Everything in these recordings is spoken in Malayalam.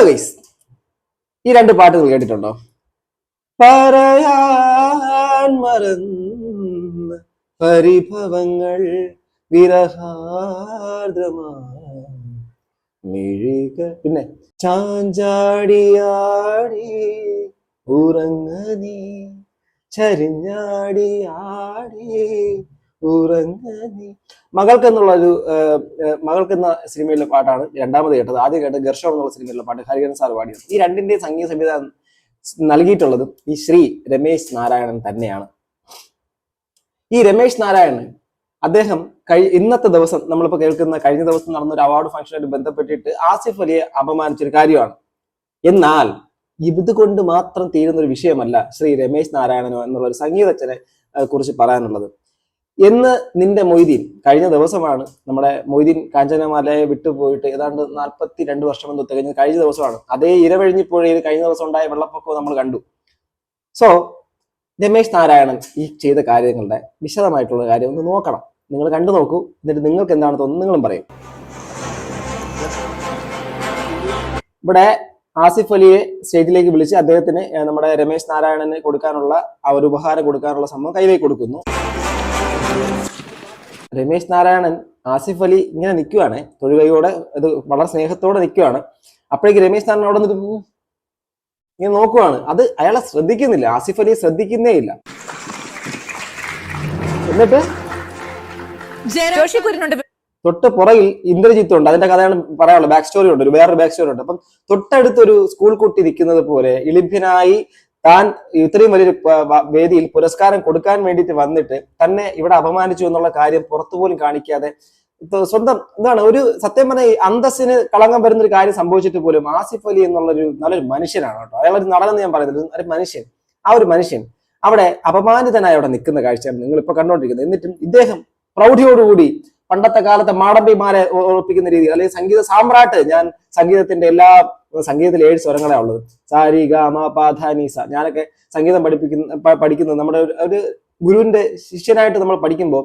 ഹലോ ഈ രണ്ട് പാട്ടുകൾ കേട്ടിട്ടുണ്ടോ? പറയാൻ മറന്ന പരിഭവങ്ങൾ വിരഹാർദ്രമാഴിക പിന്നെ ചാഞ്ചാടിയാടി ഉറങ്ങ നീ ചരിഞ്ഞാടി ആടി ഉറങ്ങ മകൾക്ക് എന്നുള്ള ഒരു മകൾക്ക് എന്ന സിനിമയിലെ പാട്ടാണ് രണ്ടാമത് കേട്ടത്. ആദ്യം കേട്ടത് ഗർഷം എന്നുള്ള സിനിമയിലെ പാട്ട് ഹരിഹരൻ സാർ പാടിയത്. ഈ രണ്ടിന്റെ സംഗീത സംവിധാനം നൽകിയിട്ടുള്ളത് ഈ ശ്രീ രമേശ് നാരായണൻ തന്നെയാണ്. ഈ രമേശ് നാരായണൻ അദ്ദേഹം കഴി ഇന്നത്തെ ദിവസം നമ്മളിപ്പോ കേൾക്കുന്ന കഴിഞ്ഞ ദിവസം നടന്ന ഒരു അവാർഡ് ഫംഗ്ഷനായിട്ട് ബന്ധപ്പെട്ടിട്ട് ആസിഫ് അലിയെ അപമാനിച്ചൊരു കാര്യമാണ്. എന്നാൽ ഇത് കൊണ്ട് മാത്രം തീരുന്ന ഒരു വിഷയമല്ല ശ്രീ രമേശ് നാരായണനോ എന്നുള്ള ഒരു സംഗീതജ്ഞനെ കുറിച്ച് പറയാനുള്ളത്. എന്ന് നിന്റെ മൊയ്തീൻ കഴിഞ്ഞ ദിവസമാണ് നമ്മുടെ മൊയ്തീൻ കാഞ്ചനമാലയെ വിട്ടുപോയിട്ട് ഏതാണ്ട് നാൽപ്പത്തി രണ്ട് വർഷം എന്ന് തികഞ്ഞ കഴിഞ്ഞ ദിവസമാണ്. അതേ ഇരവഴിഞ്ഞിപ്പോഴേ കഴിഞ്ഞ ദിവസം ഉണ്ടായ വെള്ളപ്പൊക്കവും നമ്മൾ കണ്ടു. സോ രമേശ് നാരായണൻ ഈ ചെയ്ത കാര്യങ്ങളുടെ വിശദമായിട്ടുള്ള കാര്യം ഒന്ന് നോക്കണം. നിങ്ങൾ കണ്ടു നോക്കൂ. എന്നിട്ട് നിങ്ങൾക്ക് എന്താണ് തോന്നുന്നത് നിങ്ങളും പറയും. ഇവിടെ ആസിഫ് അലിയെ സ്റ്റേജിലേക്ക് വിളിച്ച് അദ്ദേഹത്തിന് നമ്മുടെ രമേശ് നാരായണന് കൊടുക്കാനുള്ള ആ ഒരു ഉപഹാരം കൊടുക്കാനുള്ള സംഭവം കൈവേ കൊടുക്കുന്നു. രമേശ് നാരായണൻ ആസിഫ് അലി ഇങ്ങനെ നിൽക്കുവാണ് തൊഴുകയോടെ ഇത് വളരെ സ്നേഹത്തോടെ നിൽക്കുവാണ് അപ്പോഴേക്ക് രമേശ് നാരായണൻ അവിടെ നിന്ന് ഇങ്ങനെ നോക്കുവാണ്. അത് അയാളെ ശ്രദ്ധിക്കുന്നില്ല. ആസിഫ് അലി ശ്രദ്ധിക്കുന്നേ ഇല്ല. എന്നിട്ട് തൊട്ട് പുറകിൽ ഇന്ദ്രജിത്ത് ഉണ്ട്. അതിന്റെ കഥയാണ് പറയാനുള്ളത്. ബാക്ക് സ്റ്റോറി ഉണ്ട്. ഒരു വേറൊരു ബാക്ക് സ്റ്റോറി ഉണ്ട്. അപ്പം തൊട്ടടുത്തൊരു സ്കൂൾ കുട്ടി നിൽക്കുന്നത് പോലെ ഇളിഭ്യനായി താൻ ഇത്രയും വലിയൊരു വേദിയിൽ പുരസ്കാരം കൊടുക്കാൻ വേണ്ടിയിട്ട് വന്നിട്ട് തന്നെ ഇവിടെ അപമാനിച്ചു എന്നുള്ള കാര്യം പുറത്തുപോലും കാണിക്കാതെ സ്വന്തം എന്താണ് ഒരു സത്യം പറഞ്ഞ അന്തസ്സിന് കളങ്കം വരുന്ന ഒരു കാര്യം സംഭവിച്ചിട്ട് പോലും ആസിഫ് അലി എന്നുള്ളൊരു നല്ലൊരു മനുഷ്യനാണ് കേട്ടോ. അയാളൊരു നടനെന്ന് ഞാൻ പറയുന്നത്. ഒരു മനുഷ്യൻ. ആ ഒരു മനുഷ്യൻ അവിടെ അപമാനിതനായി അവിടെ നിൽക്കുന്ന കാഴ്ചയാണ് നിങ്ങൾ ഇപ്പൊ കണ്ടുകൊണ്ടിരിക്കുന്നത് എന്നിട്ടും ഇദ്ദേഹം പ്രൗഢിയോടുകൂടി പണ്ടത്തെ കാലത്തെ മാടമ്പിമാരെ ഓർപ്പിക്കുന്ന രീതിയിൽ അല്ലെങ്കിൽ സംഗീത സാമ്രാട്ട് ഞാൻ സംഗീതത്തിന്റെ എല്ലാ സംഗീതത്തിൽ ഏഴ് സ്വരങ്ങളെ ഉള്ളത്. സാരി ഗ മ ഞാനൊക്കെ സംഗീതം പഠിപ്പിക്കുന്ന പഠിക്കുന്നത് നമ്മുടെ ഒരു ഗുരുവിന്റെ ശിഷ്യനായിട്ട് നമ്മൾ പഠിക്കുമ്പോൾ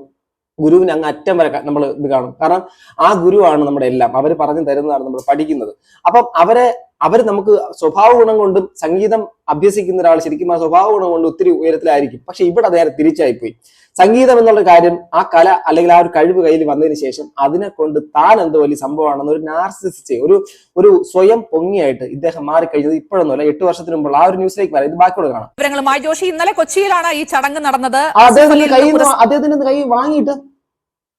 ഗുരുവിന് അങ്ങ് അറ്റം വരെ നമ്മൾ ഇത് കാണും. കാരണം ആ ഗുരുവാണ് നമ്മുടെ എല്ലാം. അവർ പറഞ്ഞു തരുന്നതാണ് നമ്മൾ പഠിക്കുന്നത്. അപ്പം അവരെ അവർ നമുക്ക് സ്വഭാവ ഗുണം കൊണ്ടും സംഗീതം അഭ്യസിക്കുന്ന ഒരാൾ ശരിക്കും ആ സ്വഭാവ ഗുണം കൊണ്ട് ഒത്തിരി ഉയരത്തിലായിരിക്കും. പക്ഷെ ഇവിടെ നേരെ തിരിച്ചായിപ്പോയി. സംഗീതം എന്നുള്ള കാര്യം ആ കല അല്ലെങ്കിൽ ആ ഒരു കഴിവ് കയ്യിൽ വന്നതിന് ശേഷം അതിനെ കൊണ്ട് താൻ എന്തോ വലിയ സംഭവമാണെന്ന് ഒരു നാർസിസ്റ്റ് ഒരു ഒരു സ്വയം പൊങ്ങിയായിട്ട് ഇദ്ദേഹം മാറിക്കഴിഞ്ഞത് ഇപ്പോഴൊന്നുമല്ല. എട്ട് വർഷത്തിന് മുമ്പുള്ള ആ ഒരു ന്യൂസിലേക്ക് വരാം. ഇത് ബാക്കിയോട് കാണാം. വിവരങ്ങളുമായി ജോഷി ഇന്നലെ കൊച്ചിയിലാണ് ഈ ചടങ്ങ് നടന്നത്. അദ്ദേഹത്തിന്റെ കൈ അദ്ദേഹത്തിന്റെ കൈ വാങ്ങിയിട്ട്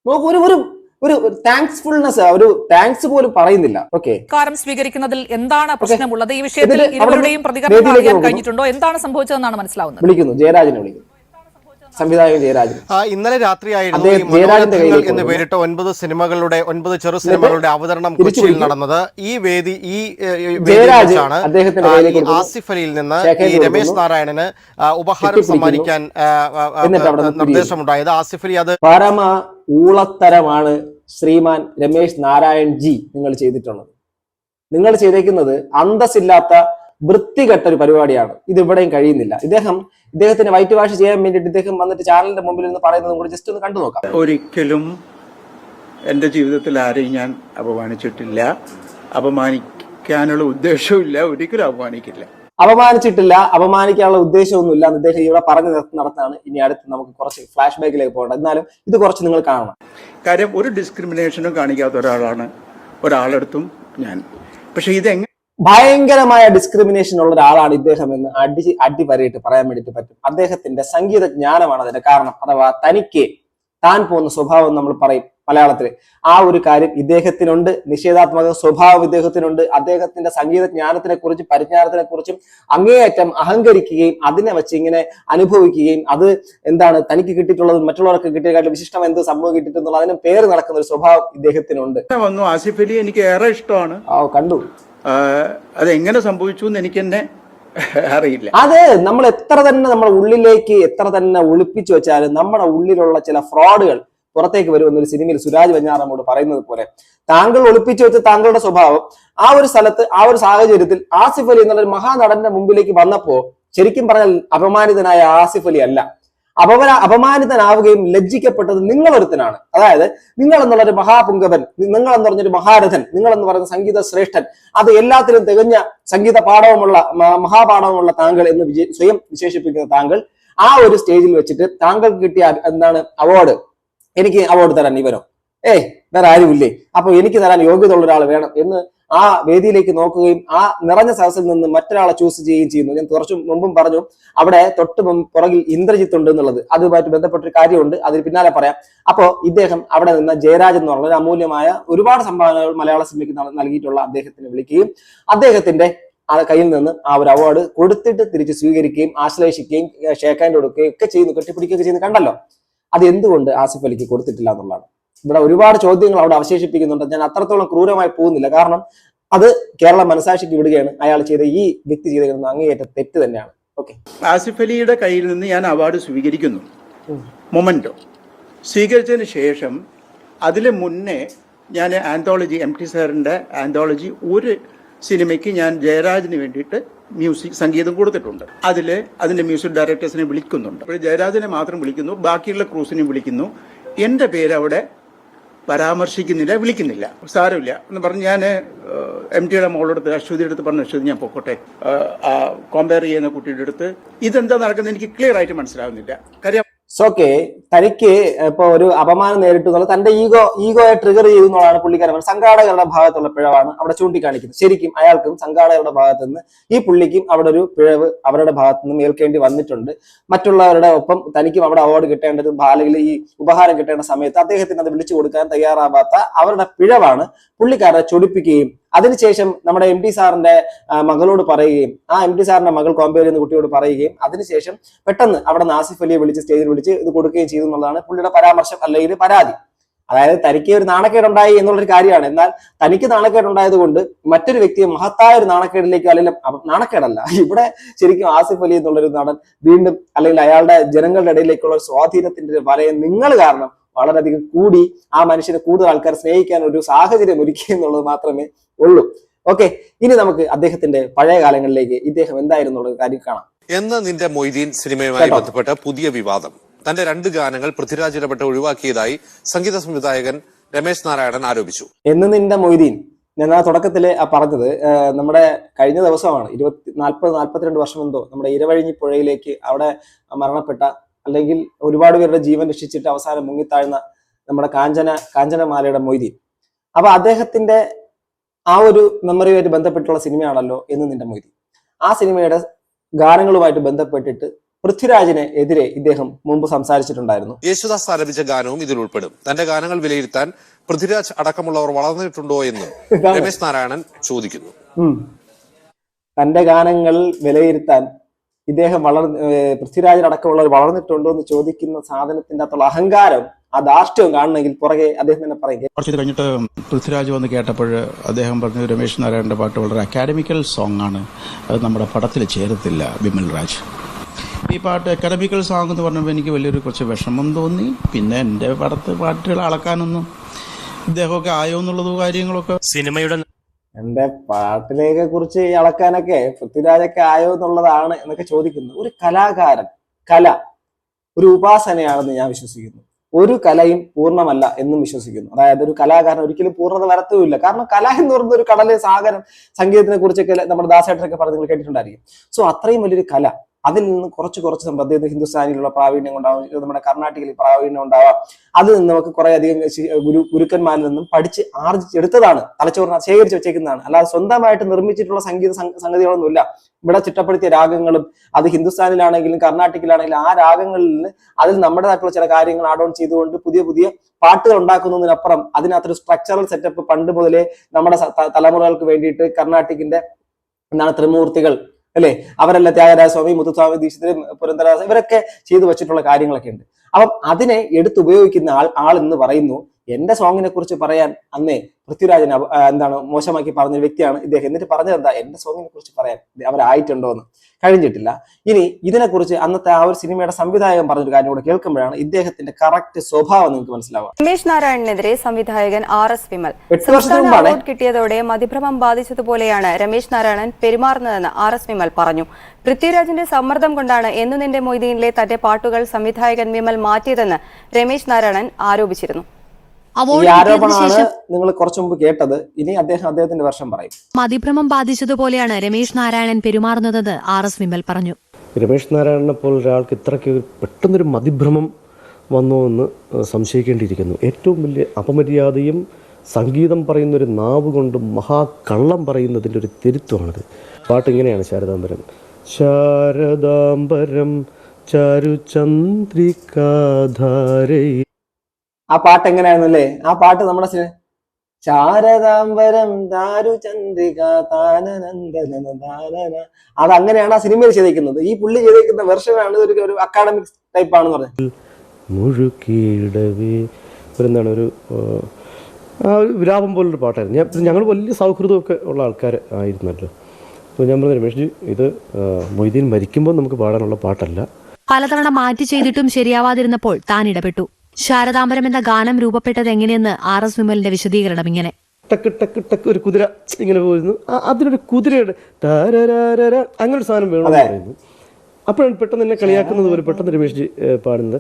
നോക്കൂ ഒരു ഒരു ഒരു താങ്ക്സ്ഫുൾനെസ് ഒരു താങ്ക്സ് പോലും പറയുന്നില്ല. ഓക്കെ സ്വീകരിക്കുന്നതിൽ എന്താണ് പ്രശ്നമുള്ളത് ഈ വിഷയത്തിൽ ഇരുവരുടെയും പ്രതികരണം അറിയാൻ കഴിഞ്ഞിട്ടുണ്ടോ? എന്താണ് സംഭവിച്ചതെന്നാണ് മനസ്സിലാവുന്നത്? വിളിക്കുന്നു. ജയരാജനെ വിളിക്കുന്നു. സംവിധായകൻ ജയരാജൻ ഇന്നലെ രാത്രിയായിരുന്നു എന്ന്. പേരിട്ട ഒൻപത് സിനിമകളുടെ ഒൻപത് ചെറു സിനിമകളുടെ അവതരണം കൊച്ചിയിൽ. നടന്നത് ഈ വേദി ഈ ഏ, ഈ വേദിയിൽ ജയരാജ് വെച്ചാണ് അദ്ദേഹത്തിന്റെ ആ, കയ്യിലേക്ക് ഈ കൊടുക്കുന്നു. ആസിഫ് അലിയിൽ നിന്ന് ഈ രമേശ്. നാരായണന് ഉപഹാരം സമ്മാനിക്കാൻ നിർദ്ദേശമുണ്ടായത് ആസിഫ് അലി അത് പരമ ഊളത്തരമാണ് ശ്രീമാൻ രമേശ് നാരായൺ ജി നിങ്ങൾ ചെയ്തിട്ടുള്ളത് നിങ്ങൾ ചെയ്തേക്കുന്നത് അന്തസ്സില്ലാത്ത വൃത്തികെട്ട ഒരു പരിപാടിയാണ്. ഇത് ഇവിടെയും കഴിയുന്നില്ല. ഇദ്ദേഹം ഇദ്ദേഹത്തിന് വൈറ്റ് വാഷ് ചെയ്യാൻ വേണ്ടിയിട്ട് ഇദ്ദേഹം വന്നിട്ട് ചാനലിന്റെ മുമ്പിൽ നിന്ന് പറയുന്നത് കൂടി ജസ്റ്റ് ഒന്ന് കണ്ടു നോക്കാം. ഒരിക്കലും എന്റെ ജീവിതത്തിൽ ആരെയും ഞാൻ അപമാനിച്ചിട്ടില്ല. അപമാനിക്കാനുള്ള ഉദ്ദേശവുമില്ല. ഒരിക്കലും അപമാനിക്കില്ല. അപമാനിച്ചിട്ടില്ല. അപമാനിക്കാനുള്ള ഉദ്ദേശമൊന്നുമില്ല എന്ന് ഇദ്ദേഹം ഇവിടെ പറഞ്ഞു നടത്താണ്. ഇനി അടുത്ത് നമുക്ക് കുറച്ച് ഫ്ലാഷ് ബാക്കിലേക്ക് പോകണം എന്നാലും ഇത് കുറച്ച് നിങ്ങൾ കാണണം. കാര്യം ഒരു ഡിസ്ക്രിമിനേഷനും കാണിക്കാത്ത ഒരാളാണ്. ഒരാളെടുത്തും ഞാൻ. പക്ഷെ ഇതെങ്ങനെ ഭയങ്കരമായ ഡിസ്ക്രിമിനേഷൻ ഉള്ള ഒരാളാണ് ഇദ്ദേഹം എന്ന് അടി അടിവരയിട്ട് പറയാൻ വേണ്ടിയിട്ട് പറ്റും. അദ്ദേഹത്തിന്റെ സംഗീത ജ്ഞാനമാണ് അതിന്റെ കാരണം. അഥവാ തനിക്ക് താൻ പോകുന്ന സ്വഭാവം നമ്മൾ പറയും. മലയാളത്തിൽ ആ ഒരു കാര്യം ഇദ്ദേഹത്തിനുണ്ട് നിഷേധാത്മക സ്വഭാവം ഇദ്ദേഹത്തിനുണ്ട്. അദ്ദേഹത്തിന്റെ സംഗീത ജ്ഞാനത്തിനെ കുറിച്ച് പരിജ്ഞാനത്തിനെ കുറിച്ചും അങ്ങേയറ്റം അഹങ്കരിക്കുകയും അതിനെ വെച്ച് ഇങ്ങനെ അനുഭവിക്കുകയും അത് എന്താണ് തനിക്ക് കിട്ടിയിട്ടുള്ളത് മറ്റുള്ളവർക്ക് കിട്ടിയതായിട്ട് വിശിഷ്ടം എന്ത് സംഭവം കിട്ടിയിട്ടുള്ള അതിന് പേര് നടക്കുന്ന ഒരു സ്വഭാവം ഇദ്ദേഹത്തിനുണ്ട്. വന്നു. ആസിഫ് അലി എനിക്ക് ഏറെ ഇഷ്ടമാണ്. ആ കണ്ടു. അതെങ്ങനെ സംഭവിച്ചു എന്ന് എനിക്ക് തന്നെ അറിയില്ല. അത് നമ്മൾ എത്ര തന്നെ നമ്മുടെ ഉള്ളിലേക്ക് എത്ര തന്നെ ഒളിപ്പിച്ചു വെച്ചാലും നമ്മുടെ ഉള്ളിലുള്ള ചില ഫ്രോഡുകൾ പുറത്തേക്ക് വരുമെന്ന് ഒരു സിനിമയിൽ സുരാജ് വെഞ്ഞാറമ്മോട് പറയുന്നത് പോലെ താങ്കൾ ഒളിപ്പിച്ചു വെച്ച താങ്കളുടെ സ്വഭാവം ആ ഒരു സ്ഥലത്ത് ആ ഒരു സാഹചര്യത്തിൽ ആസിഫ് അലി എന്നുള്ള ഒരു മഹാനടന്റെ മുമ്പിലേക്ക് വന്നപ്പോ ശരിക്കും പറഞ്ഞാൽ അപമാനിതനായ ആസിഫ് അലി അല്ല. അപമാന അപമാനിതനാവുകയും ലജ്ജിക്കപ്പെട്ടത് നിങ്ങളൊരുത്തനാണ്. അതായത് നിങ്ങൾ എന്നുള്ള ഒരു മഹാപുങ്കവൻ നിങ്ങൾ എന്ന് പറഞ്ഞൊരു മഹാരഥൻ നിങ്ങൾ എന്ന് പറയുന്ന സംഗീത ശ്രേഷ്ഠൻ അത് എല്ലാത്തിലും തികഞ്ഞ സംഗീത പാഠവുമുള്ള മഹാപാഠവുമുള്ള താങ്കൾ എന്ന് സ്വയം വിശേഷിപ്പിക്കുന്ന താങ്കൾ ആ ഒരു സ്റ്റേജിൽ വെച്ചിട്ട് താങ്കൾക്ക് കിട്ടിയ എന്താണ് അവാർഡ് എനിക്ക് അവാർഡ് തരാൻ ഇവരോ ഏയ് വേറെ ആരുമില്ലേ? അപ്പൊ എനിക്ക് തരാൻ യോഗ്യത ഉള്ള ഒരാൾ വേണം എന്ന് ആ വേദിയിലേക്ക് നോക്കുകയും ആ നിറഞ്ഞ സദസ്സിൽ നിന്ന് മറ്റൊരാളെ ചൂസ് ചെയ്യുകയും ചെയ്യുന്നു. ഞാൻ കുറച്ച് മുമ്പും പറഞ്ഞു അവിടെ തൊട്ട് പുറകിൽ ഇന്ദ്രജിത്ത് ഉണ്ട് എന്നുള്ളത്. അതുമായിട്ട് ബന്ധപ്പെട്ടൊരു കാര്യമുണ്ട്. അതിന് പിന്നാലെ പറയാം. അപ്പോ ഇദ്ദേഹം അവിടെ നിന്ന് ജയരാജ് എന്ന് പറഞ്ഞ അമൂല്യമായ ഒരുപാട് സംഭാവനകൾ മലയാള സിനിമയ്ക്ക് നൽകിയിട്ടുള്ള അദ്ദേഹത്തിനെ വിളിക്കുകയും അദ്ദേഹത്തിന്റെ ആ കയ്യിൽ നിന്ന് ആ ഒരു അവാർഡ് കൊടുത്തിട്ട് തിരിച്ച് സ്വീകരിക്കുകയും ആശ്ലേഷിക്കുകയും ഷേക്ക് ഹാൻഡ് കൊടുക്കുകയും ഒക്കെ ചെയ്യുന്നു. കെട്ടിപ്പിടിക്കുകയൊക്കെ ചെയ്യുന്നു. കണ്ടല്ലോ? അത് എന്തുകൊണ്ട് ആസിഫ് അലിക്ക് കൊടുത്തിട്ടില്ല എന്നുള്ളതാണ്. ഇവിടെ ഒരുപാട് ചോദ്യങ്ങൾ അവിടെ അവശേഷിപ്പിക്കുന്നുണ്ട്. ഞാൻ അത്രത്തോളം ക്രൂരമായി പോകുന്നില്ല. കാരണം അത് കേരള മനസാക്ഷിക്ക് വിടുകയാണ്. അയാൾ ചെയ്ത ഈ വ്യക്തി ചെയ്തിരുന്ന അങ്ങേയറ്റ തെറ്റ് തന്നെയാണ്. ഓക്കെ ആസിഫ് അലിയുടെ കയ്യിൽ നിന്ന് ഞാൻ അവാർഡ് സ്വീകരിക്കുന്നു. മൊമെന്റോ. സ്വീകരിച്ചതിന് ശേഷം അതിന് മുന്നേ ഞാൻ ആന്തോളജി എം ടി സാറിന്റെ ആന്തോളജി ഒരു സിനിമയ്ക്ക് ഞാൻ ജയരാജിന് വേണ്ടിയിട്ട് മ്യൂസിക് സംഗീതം കൊടുത്തിട്ടുണ്ട്. അതിൽ അതിന്റെ മ്യൂസിക് ഡയറക്ടേഴ്സിനെ വിളിക്കുന്നുണ്ട്. അപ്പോൾ ജയരാജിനെ മാത്രം വിളിക്കുന്നു ബാക്കിയുള്ള ക്രൂസിനെയും വിളിക്കുന്നു. എന്റെ പേര് അവിടെ പരാമർശിക്കുന്നില്ല വിളിക്കുന്നില്ല. സാരമില്ല. എന്ന് പറഞ്ഞ് ഞാൻ എം ടിയുടെ മോളെടുത്ത് അശ്വതിയുടെ അടുത്ത് പറഞ്ഞു അശ്വതി ഞാൻ പൊക്കോട്ടെ. കോമ്പയർ ചെയ്യുന്ന കുട്ടിയുടെ അടുത്ത്. ഇതെന്താ നടക്കുന്നത്? എനിക്ക് ക്ലിയർ ആയിട്ട് മനസ്സിലാവുന്നില്ല. കാര്യം സോക്കെ തനിക്ക് ഇപ്പൊ ഒരു അപമാനം നേരിട്ടു തന്റെ ഈഗോ ഈഗോയെ ട്രിഗർ ചെയ്തു എന്നുള്ളതാണ് പുള്ളിക്കാരൻ. സംഘാടകരുടെ ഭാഗത്തുള്ള പിഴവാണ് അവിടെ ചൂണ്ടിക്കാണിക്കുന്നത് ശരിക്കും അയാൾക്കും സംഘാടകരുടെ ഭാഗത്ത് നിന്ന് ഈ പുള്ളിക്കും അവിടെ ഒരു പിഴവ് അവരുടെ ഭാഗത്ത് നിന്നും ഏൽക്കേണ്ടി വന്നിട്ടുണ്ട് മറ്റുള്ളവരുടെ ഒപ്പം തനിക്കും അവിടെ അവാർഡ് കിട്ടേണ്ടത് അല്ലെങ്കിൽ ഈ ഉപഹാരം കിട്ടേണ്ട സമയത്ത് അദ്ദേഹത്തിന് അത് വിളിച്ചു കൊടുക്കാൻ തയ്യാറാവാത്ത അവരുടെ പിഴവാണ് പുള്ളിക്കാരെ ചൊടിപ്പിക്കുകയും അതിനുശേഷം നമ്മുടെ എം ടി സാറിന്റെ മകളോട് പറയുകയും ആ എം ടി സാറിന്റെ മകൾ കോമ്പയർ ചെയ്യുന്ന കുട്ടിയോട് പറയുകയും അതിനുശേഷം പെട്ടെന്ന് അവിടെ നിന്ന് ആസിഫ് അലിയെ വിളിച്ച് സ്റ്റേജിൽ വിളിച്ച് ഇത് കൊടുക്കുകയും ചെയ്തു എന്നുള്ളതാണ് പുള്ളിയുടെ പരാമർശം അല്ലെങ്കിൽ പരാതി. അതായത് തനിക്ക് ഒരു നാണക്കേടുണ്ടായി എന്നുള്ളൊരു കാര്യമാണ്. എന്നാൽ തനിക്ക് നാണക്കേടുണ്ടായത് കൊണ്ട് മറ്റൊരു വ്യക്തിയെ മഹത്തായ ഒരു നാണക്കേടിലേക്ക് അല്ലെങ്കിൽ നാണക്കേടല്ല. ഇവിടെ ശരിക്കും ആസിഫ് അലി എന്നുള്ളൊരു നടൻ വീണ്ടും അല്ലെങ്കിൽ അയാളുടെ ജനങ്ങളുടെ ഇടയിലേക്കുള്ള സ്വാധീനത്തിന്റെ വലയം നിങ്ങൾ കാരണം വളരെയധികം കൂടി ആ മനുഷ്യനെ കൂടുതൽ ആൾക്കാർ സ്നേഹിക്കാൻ ഒരു സാഹചര്യം ഒരുക്കി എന്നുള്ളത് മാത്രമേ ഉള്ളൂ. ഓക്കെ ഇനി നമുക്ക് അദ്ദേഹത്തിന്റെ പഴയ കാലങ്ങളിലേക്ക് ഇദ്ദേഹം എന്തായിരുന്നു കാര്യം കാണാം. എന്ന് നിന്റെ മൊയ്തീൻ സിനിമയുമായി ബന്ധപ്പെട്ട പുതിയ വിവാദം. തന്റെ രണ്ട് ഗാനങ്ങൾ പൃഥ്വിരാജ് ഇടപെട്ട് ഒഴിവാക്കിയതായി സംഗീത സംവിധായകൻ രമേശ് നാരായണൻ ആരോപിച്ചു. എന്ന് നിന്റെ മൊയ്തീൻ ഞാൻ ആ തുടക്കത്തിൽ ആ പറഞ്ഞത് നമ്മുടെ കഴിഞ്ഞ ദിവസമാണ് ഇരുപത്തി നാൽപ്പത് നാൽപ്പത്തിരണ്ട് വർഷം എന്തോ നമ്മുടെ ഇരവഴിഞ്ഞി പുഴയിലേക്ക് അവിടെ മരണപ്പെട്ട അല്ലെങ്കിൽ ഒരുപാട് പേരുടെ ജീവൻ രക്ഷിച്ചിട്ട് അവസാനം മുങ്ങിത്താഴ്ന്ന നമ്മുടെ കാഞ്ചന കാഞ്ചനമാലയുടെ മൊയ്തീൻ. അപ്പൊ അദ്ദേഹത്തിന്റെ ആ ഒരു മെമ്മറിയുമായിട്ട് ബന്ധപ്പെട്ടുള്ള സിനിമയാണല്ലോ എന്ന് നിന്റെ മൊയ്തീൻ. ആ സിനിമയുടെ ഗാനങ്ങളുമായിട്ട് ബന്ധപ്പെട്ടിട്ട് പൃഥ്വിരാജിനെ എതിരെ ഇദ്ദേഹം മുമ്പ് സംസാരിച്ചിട്ടുണ്ടായിരുന്നു. യേശുദാസ് ആരംഭിച്ച ഗാനവും ഇതിൽ ഉൾപ്പെടും. തന്റെ ഗാനങ്ങൾ വിലയിരുത്താൻ പൃഥ്വിരാജ് അടക്കമുള്ളവർ വളർന്നിട്ടുണ്ടോ എന്ന്. രമേശ് നാരായണൻ ചോദിക്കുന്നു. തന്റെ ഗാനങ്ങൾ വിലയിരുത്താൻ ഇദ്ദേഹം വളർന്ന് ഏർ പൃഥ്വിരാജിനടക്കമുള്ളവർ വളർന്നിട്ടുണ്ടോ എന്ന് ചോദിക്കുന്ന സാധനത്തിന്റെ അകത്തുള്ള അഹങ്കാരം ആ ധാർഷ്ട്യവും കാണണമെങ്കിൽ പുറകെ അദ്ദേഹം തന്നെ പറയും. കുറച്ച് കഴിഞ്ഞിട്ട് പൃഥ്വിരാജ് വന്ന് കേട്ടപ്പോൾ അദ്ദേഹം പറഞ്ഞ രമേശ് നാരായണന്റെ പാട്ട് വളരെ അക്കാഡമിക്കൽ സോങ് ആണ്. അത് നമ്മുടെ പടത്തിൽ ചേരത്തില്ല ബിമൽ രാജ്. ഈ പാട്ട് അക്കാഡമിക്കൽ സോങ് എന്ന് പറഞ്ഞപ്പോൾ എനിക്ക് വലിയൊരു കുറച്ച് വിഷമം തോന്നി. പിന്നെ എന്റെ പടത്ത് പാട്ടുകൾ അളക്കാനൊന്നും ഇദ്ദേഹമൊക്കെ ആയോ എന്നുള്ളത് കാര്യങ്ങളൊക്കെ സിനിമയുടെ എന്റെ പാട്ടിലേക്ക് കുറിച്ച് അളക്കാനൊക്കെ പൃഥ്വിരാജൊക്കെ ആയോ എന്നുള്ളതാണ് എന്നൊക്കെ ചോദിക്കുന്നത് ഒരു കലാകാരൻ കല ഒരു ഉപാസനയാണെന്ന് ഞാൻ വിശ്വസിക്കുന്നു. ഒരു കലയും പൂർണമല്ല എന്നും വിശ്വസിക്കുന്നു. അതായത് ഒരു കലാകാരൻ ഒരിക്കലും പൂർണത വരത്തുമില്ല. കാരണം കല എന്ന് പറയുന്ന ഒരു കടൽ സാഗരം സംഗീതത്തിനെ കുറിച്ചൊക്കെ നമ്മുടെ ദാസേട്ടനൊക്കെ പറഞ്ഞ് നിങ്ങൾ കേട്ടിട്ടുണ്ടായിരിക്കും. സോ അത്രയും വലിയൊരു കല. അതിൽ നിന്ന് കുറച്ച് കുറച്ച് നമുക്ക് അദ്ദേഹത്തിന് ഹിന്ദുസ്ഥാനിയിലുള്ള പ്രാവീണ്യം ഉണ്ടാവും നമ്മുടെ കർണാടകയിൽ പ്രാവീണ്യം ഉണ്ടാവാം. അതിൽ നിന്ന് നമുക്ക് കുറെ അധികം ഗുരു ഗുരുക്കന്മാരിൽ നിന്നും പഠിച്ച് ആർജിച്ചെടുത്തതാണ് തലച്ചോറിന് ശേഖരിച്ച് വെച്ചേക്കുന്നതാണ്. അല്ലാതെ സ്വന്തമായിട്ട് നിർമ്മിച്ചിട്ടുള്ള സംഗീത സംഗ- സംഗതികളൊന്നുമില്ല. ഇവിടെ ചിട്ടപ്പെടുത്തിയ രാഗങ്ങളും അത് ഹിന്ദുസ്ഥാനിലാണെങ്കിലും കർണാടകയിലാണെങ്കിലും ആ രാഗങ്ങളിൽ നിന്ന് അതിൽ നമ്മുടേതായിട്ടുള്ള ചില കാര്യങ്ങൾ ആഡ് ഓൺ ചെയ്തുകൊണ്ട് പുതിയ പുതിയ പാട്ടുകൾ ഉണ്ടാക്കുന്നതിനപ്പുറം അതിനകത്തൊരു സ്ട്രക്ചറൽ സെറ്റപ്പ് പണ്ട് മുതലേ നമ്മുടെ തലമുറകൾക്ക് വേണ്ടിയിട്ട് കർണാടകിന്റെ എന്താണ് ത്രിമൂർത്തികൾ അല്ലെ? അവരല്ല ത്യാഗരാജസ്വാമി മുത്തുസ്വാമി ദീക്ഷിതര് പുരന്ദരദാസ് ഇവരൊക്കെ ചെയ്തു വെച്ചിട്ടുള്ള കാര്യങ്ങളൊക്കെ ഉണ്ട് അപ്പം അതിനെ എടുത്തുപയോഗിക്കുന്ന ആൾ ആൾ എന്ന് പറയുന്നു എന്റെ സോങ്ങിനെ കുറിച്ച് പറയാൻ അന്നേ പൃഥ്വിരാജൻ എന്താണ് മോശമാക്കി പറഞ്ഞ വ്യക്തിയാണ് ഇദ്ദേഹം. എന്നിട്ട് പറഞ്ഞത് എന്താ എന്റെ സോങ്ങിനെ കുറിച്ച് പറയാൻ അവരായിട്ടുണ്ടോ എന്ന് കഴിഞ്ഞിട്ടില്ല. ഇനി ഇതിനെ കുറിച്ച് അന്നത്തെ ആ ഒരു സിനിമയുടെ സംവിധായകൻ പറഞ്ഞൊരു കാര്യം കൂടെ കേൾക്കുമ്പോഴാണ് ഇദ്ദേഹത്തിന്റെ കറക്റ്റ് സ്വഭാവം നിങ്ങൾക്ക് മനസ്സിലാവുക. രമേശ് നാരായണനെതിരെ സംവിധായകൻ ആർ എസ് വിമൽ. അവാർഡ് കിട്ടിയതോടെ മതിഭ്രമം ബാധിച്ചതുപോലെയാണ് രമേശ് നാരായണൻ പെരുമാറുന്നതെന്ന് ആർ എസ് വിമൽ പറഞ്ഞു. പൃഥ്വിരാജിന്റെ സമ്മർദ്ദം കൊണ്ടാണ് എന്നു നിന്റെ മൊയ്തീനിലെ തന്റെ പാട്ടുകൾ സംവിധായകൻ വിമൽ മാറ്റിയതെന്ന് രമേശ് നാരായണൻ ആരോപിച്ചിരുന്നു. ഈ ആരോപണമാണ് നിങ്ങൾ കുറച്ചു മുമ്പ് കേട്ടത്. ഇനി അദ്ദേഹം അദ്ദേഹത്തിന്റെ വർഷം പറയും. മതിഭ്രമം ബാധിച്ചതുപോലെയാണ് രമേശ് നാരായണൻ പെരുമാറുന്നതെന്ന് ആർ എസ് വിമൽ പറഞ്ഞു. രമേശ് നാരായണനെ പോലെ ഒരാൾക്ക് ഇത്രയ്ക്ക് പെട്ടെന്നൊരു മതിഭ്രമം വന്നോ എന്ന് സംശയിക്കേണ്ടിയിരിക്കുന്നു. ഏറ്റവും വലിയ അപമര്യാദയും സംഗീതം പറയുന്ന ഒരു നാവ് കൊണ്ട് മഹാകള്ളം പറയുന്നതിന്റെ ഒരു തിരുത്തമാണിത്. പാട്ട് ഇങ്ങനെയാണ് ശാരദാംബരം. ശാരദാംബരം ചാരുചന്ദ്രികാധാരൈ ആ പാട്ട് എങ്ങനെയായിരുന്നു അല്ലേ ആ പാട്ട് നമ്മുടെ ചാരദാംബരം ശാരദാംബരം ദാരു ചന്ദ്രിക താനനന്ദന താനന. അത് അങ്ങനെയാണ് ആ സിനിമയിൽ ചെയ്തേക്കുന്നത് ഈ പുള്ളി ചെയ്തേക്കുന്ന വെർഷനാണ് ഒരു ഒരു അക്കാഡമിക് ടൈപ്പ് ആണെന്ന് പറഞ്ഞത്. മുഴുകിയിടവേ ഒരു എന്താണ് ഒരു ആ, ഒരു വിലാപം പോലൊരു പാട്ടായിരുന്നു. ഞാൻ ഞങ്ങൾ വലിയ സൗഹൃദമൊക്കെ ഉള്ള ആൾക്കാർ ആയിരുന്നല്ലോ. അപ്പോൾ ഞാൻ പറഞ്ഞു രമേഷ് ഇത് മൊയ്തീൻ മരിക്കുമ്പോൾ നമുക്ക് പാടാനുള്ള പാട്ടല്ല. പലതവണ മാറ്റി ചെയ്തിട്ടും ശരിയാവാതിരുന്നപ്പോൾ താൻ ഇടപെട്ടു. ശാരദാംബരം എന്ന ഗാനം രൂപപ്പെട്ടത് എങ്ങനെയെന്ന് ആർ എസ് വിമലിന്റെ വിശദീകരണം ഇങ്ങനെ. ടക്ക് ടക്ക് ടക്ക് ഒരു കുതിര ഇങ്ങനെ പോയിരുന്നു. അതിനൊരു കുതിരയുടെ അങ്ങനെ ഒരു സാധനം വേണം പറയുന്നു. അപ്പോഴാണ് പെട്ടെന്ന് എന്നെ കളിയാക്കുന്നത് പോലെ പെട്ടെന്ന് രമേഷ് ജി ഏ, പാടുന്നത്.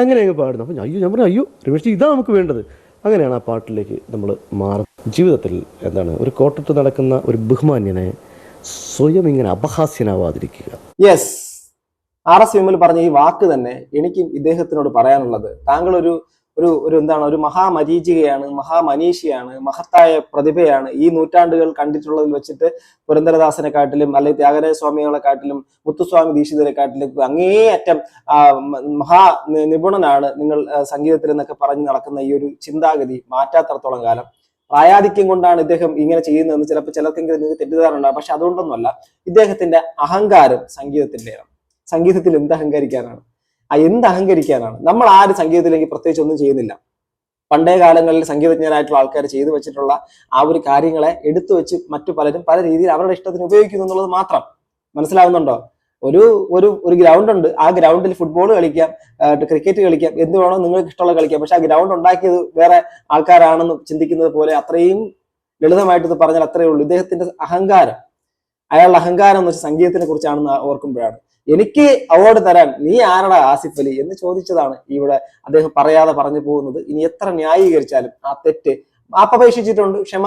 അങ്ങനെ അങ്ങ് പാടുന്നു. അപ്പം അയ്യോ ഞാൻ പറഞ്ഞു അയ്യോ രമേഷ് ജി ഇതാ നമുക്ക് വേണ്ടത്. അങ്ങനെയാണ് ആ പാട്ടിലേക്ക് നമ്മൾ മാറുന്നത്. ജീവിതത്തിൽ എന്താണ് ഒരു കോട്ടത്ത് നടക്കുന്ന ഒരു ബഹുമാന്യനെ സ്വയം ഇങ്ങനെ അപഹാസ്യനാവാതിരിക്കുക. യെസ് ആർ എസ് വിമൽ പറഞ്ഞ ഈ വാക്ക് തന്നെ എനിക്കും ഇദ്ദേഹത്തിനോട് പറയാനുള്ളത്. താങ്കൾ ഒരു ഒരു ഒരു എന്താണ് ഒരു മഹാമരീചികയാണ് മഹാമനീഷിയാണ് മഹത്തായ പ്രതിഭയാണ് ഈ നൂറ്റാണ്ടുകൾ കണ്ടിട്ടുള്ളതിൽ വെച്ചിട്ട് പുരന്ദരദാസനെക്കാട്ടിലും അല്ലെങ്കിൽ ത്യാഗരാജ സ്വാമികളെക്കാട്ടിലും മുത്തുസ്വാമി ദീക്ഷിതരെക്കാട്ടിലും അങ്ങേയറ്റം മഹാ നിപുണനാണ് നിങ്ങൾ സംഗീതത്തിൽ എന്നൊക്കെ പറഞ്ഞ് നടക്കുന്ന ഈ ഒരു ചിന്താഗതി മാറ്റാത്തടത്തോളം കാലം. പ്രായാധിക്യം കൊണ്ടാണ് ഇദ്ദേഹം ഇങ്ങനെ ചെയ്യുന്നതെന്ന് ചിലപ്പോൾ ചിലർക്കെങ്കിലും നിങ്ങൾക്ക് തെറ്റിദ്ധാരണ പക്ഷെ അതുകൊണ്ടൊന്നുമല്ല ഇദ്ദേഹത്തിന്റെ അഹങ്കാരം സംഗീതത്തിന്റെയാണ് സംഗീതത്തിൽ എന്ത് അഹങ്കരിക്കാനാണ്? ആ എന്ത് അഹങ്കരിക്കാനാണ്? നമ്മൾ ആര് സംഗീതത്തിലേക്ക് പ്രത്യേകിച്ച് ഒന്നും ചെയ്യുന്നില്ല. പണ്ടേ കാലങ്ങളിൽ സംഗീതജ്ഞരായിട്ടുള്ള ആൾക്കാർ ചെയ്തു വെച്ചിട്ടുള്ള ആ ഒരു കാര്യങ്ങളെ എടുത്തു വെച്ച് മറ്റു പലരും പല രീതിയിൽ അവരുടെ ഇഷ്ടത്തിന് ഉപയോഗിക്കുന്നു എന്നുള്ളത് മാത്രം. മനസ്സിലാവുന്നുണ്ടോ? ഒരു ഒരു ഒരു ഗ്രൗണ്ട് ഉണ്ട്. ആ ഗ്രൗണ്ടിൽ ഫുട്ബോൾ കളിക്കാം ക്രിക്കറ്റ് കളിക്കാം എന്ത് വേണോ നിങ്ങൾക്ക് ഇഷ്ടമുള്ള കളിക്കാം. പക്ഷെ ആ ഗ്രൗണ്ട് ഉണ്ടാക്കിയത് വേറെ ആൾക്കാരാണെന്ന് ചിന്തിക്കുന്നത് പോലെ അത്രയും ലളിതമായിട്ട് പറഞ്ഞാൽ അത്രയേ ഉള്ളൂ. ഇദ്ദേഹത്തിന്റെ അഹങ്കാരം അയാളുടെ അഹങ്കാരം എന്ന് വെച്ചാൽ സംഗീതത്തിനെ കുറിച്ചാണെന്ന് ഓർക്കുമ്പോഴാണ്. എനിക്ക് അവാർഡ് തരാൻ നീ ആരടാ ആസിഫ് അലി എന്ന് ചോദിച്ചതാണ് ഇവിടെ അദ്ദേഹം പറയാതെ പറഞ്ഞു പോകുന്നത്. ഇനി എത്ര ന്യായീകരിച്ചാലും ആ തെറ്റ് മാപ്പപേക്ഷിച്ചിട്ടുണ്ട് ക്ഷമ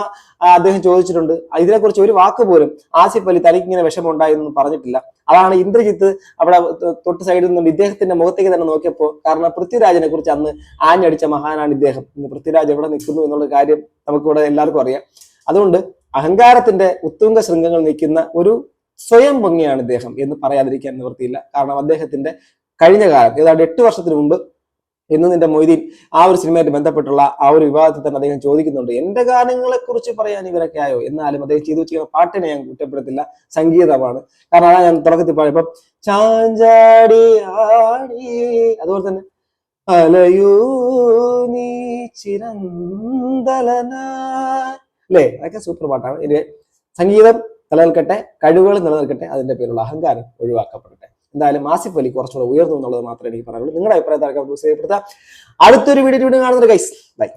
അദ്ദേഹം ചോദിച്ചിട്ടുണ്ട്. ഇതിനെക്കുറിച്ച് ഒരു വാക്ക് പോലും ആസിഫ് അലി തനിക്ക് ഇങ്ങനെ വിഷമമുണ്ടായെന്ന് പറഞ്ഞിട്ടില്ല. അതാണ് ഇന്ദ്രജിത്ത് അവിടെ തൊട്ട് സൈഡിൽ നിന്ന് ഇദ്ദേഹത്തിന്റെ മുഖത്തേക്ക് തന്നെ നോക്കിയപ്പോൾ കാരണം പൃഥ്വിരാജിനെ കുറിച്ച് അന്ന് ആഞ്ഞടിച്ച മഹാനാണ് ഇദ്ദേഹം. ഇന്ന് പൃഥ്വിരാജ് എവിടെ നിൽക്കുന്നു എന്നുള്ള കാര്യം നമുക്കിവിടെ എല്ലാവർക്കും അറിയാം. അതുകൊണ്ട് അഹങ്കാരത്തിന്റെ ഉത്തുംഗ ശൃംഗങ്ങൾ നിൽക്കുന്ന ഒരു സ്വയം ഭംഗിയാണ് ഇദ്ദേഹം എന്ന് പറയാതിരിക്കാൻ നിവൃത്തിയില്ല. കാരണം അദ്ദേഹത്തിന്റെ കഴിഞ്ഞ കാലം ഏതാണ്ട് എട്ട് വർഷത്തിന് മുമ്പ് ഇന്ന് നിന്റെ മൊയ്തീൻ ആ ഒരു സിനിമയായിട്ട് ബന്ധപ്പെട്ടുള്ള ആ ഒരു വിവാദത്തിൽ തന്നെ അദ്ദേഹം ചോദിക്കുന്നുണ്ട് എന്റെ ഗാനങ്ങളെ കുറിച്ച് പറയാൻ ഇവരൊക്കെ ആയോ? എന്നാലും അദ്ദേഹം ചെയ്തു വെച്ചിരിക്കുന്ന പാട്ടിനെ ഞാൻ കുറ്റപ്പെടുത്തില്ല. സംഗീതമാണ്. കാരണം അതാ ഞാൻ തുടക്കത്തിൽ പാടി ചാഞ്ചാടി ആടി അതുപോലെ തന്നെ അലയൂ നീ ചിരന്തലന അല്ലേ? അതൊക്കെ സൂപ്പർ പാട്ടാണ്. സംഗീതം നിലനിൽക്കട്ടെ കഴിവുകൾ നിലനിൽക്കട്ടെ അതിന്റെ പേരുള്ള അഹങ്കാരം ഒഴിവാക്കപ്പെടട്ടെ. എന്തായാലും ആസിഫ് അലി കുറച്ചുകൂടെ ഉയർന്നു എന്നുള്ളത് മാത്രമേ എനിക്ക് പറയാനുള്ളൂ. നിങ്ങളുടെ അഭിപ്രായത്തിൽ അടുത്തൊരു വീഡിയോ വീണ്ടും കാണുന്നുണ്ട് ഗൈസ് ബൈ